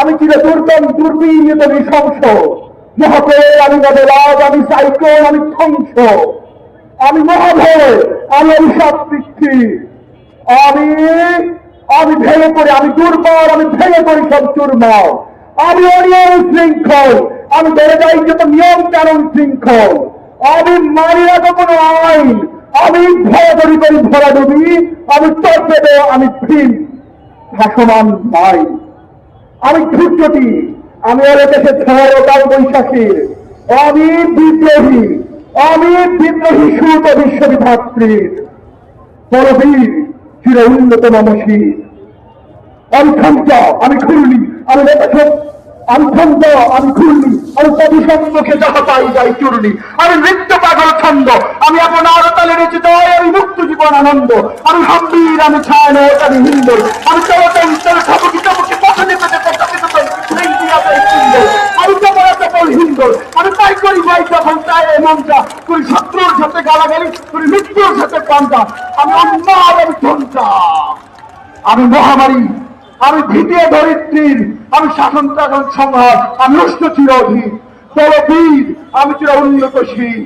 আমি চির দুর্গম দুর্বিনীত নৃশংস। মহাপ্রয় আমি গজরাজ আমি সাইক্লোন আমি ধ্বংস। আমি মহাভয়, আমি অভিশাপ সৃষ্টি আমি আমি ভেঙে পড়ি, আমি দুর্বল, আমি ভেঙে পড়ি সব চুরমাও আমি অনিয়ম শৃঙ্খল, আমি বেড়ে যাই যত নিয়ম কানুন শৃঙ্খল। আমি না তো কোনো আইন। আমি ভয় করি করি ভরা ডুবি আমি তর্পেদে, আমি ফিন ভাসমান নাই আমি ধৈর্যটি আমি ওর দেশে ঝড় ও কাল বৈশাখীর আমি বিদ্রোহী আমি বিদ্রোহী সুত বিশ্ববিধাত্রীর পরবীর চির উন্নত মানসী আমি ক্ষমতা আমি খুললি আমি নেতাসব আমি ছন্দ আমি খুললি আমি কবি সম্মুখে যাহা পাই যাই চুরলি। আমি নৃত্য পাগল ছন্দ, আমি আপনার তালে রচিত, আমি মুক্ত জীবন আনন্দ। আমি হাম্বির, আমি ছায়ান আমি হিন্দর আমি চলচঞ্চল আমি তাই করি তুই শত্রুর সাথে গালাগালি, তুই মৃত্যুর সাথে পান্তা আমি অন্যায় আমি ঝঞ্ঝা। আমি মহামারী, আমি ভীতিয়ে ধরিত্রীর, আমি শাসন টাসন সংহার আমি নষ্ট চিরধীর। বড় বীর, আমি চির উন্নতশীল।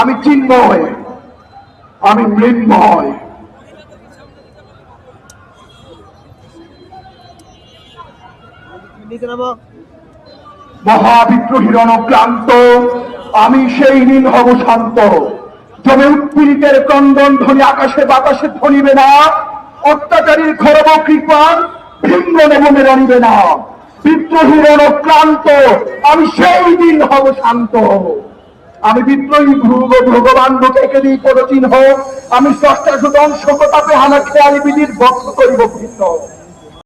আমি চিন্ময় আমি মৃন্ময় মহাবিদ্রোহীর অনুক্রান্ত আমি সেই নীল হব শান্ত। জমে উৎপীড়িতের ক্রন্দন ধ্বনি আকাশে বাতাসে ধ্বনিবে না। অত্যাচারীর খরব কৃপান ভিন্ন নেমে রণিবে না। বিদ্রোহীর অনুক্রান্ত আমি সেই দিন হব শান্ত। আমি বিদ্রোহী ভ্রুগ ভগবান লোকে দিই পদচিহ্ন। আমি স্রষ্টা সুদন শোকতাপে হানা খেয়ালি বিধির ভক্ত করিব ভিন্ন।